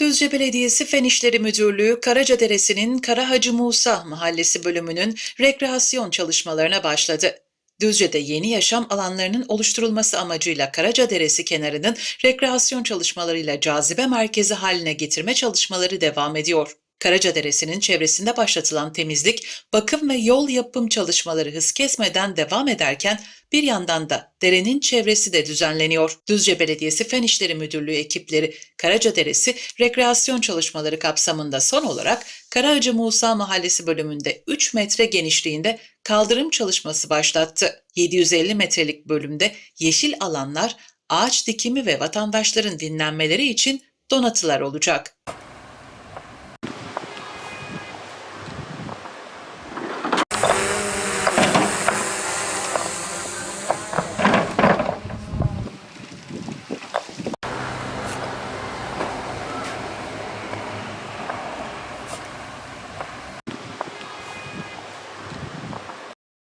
Düzce Belediyesi Fen İşleri Müdürlüğü Karacaderesi'nin Karahacı Musa Mahallesi bölümünün rekreasyon çalışmalarına başladı. Düzce'de yeni yaşam alanlarının oluşturulması amacıyla Karacaderesi kenarının rekreasyon çalışmalarıyla cazibe merkezi haline getirme çalışmaları devam ediyor. Karacaderesi'nin çevresinde başlatılan temizlik, bakım ve yol yapım çalışmaları hız kesmeden devam ederken bir yandan da derenin çevresi de düzenleniyor. Düzce Belediyesi Fen İşleri Müdürlüğü ekipleri Karacaderesi rekreasyon çalışmaları kapsamında son olarak Karaacı Musa Mahallesi bölümünde 3 metre genişliğinde kaldırım çalışması başlattı. 750 metrelik bölümde yeşil alanlar, ağaç dikimi ve vatandaşların dinlenmeleri için donatılar olacak.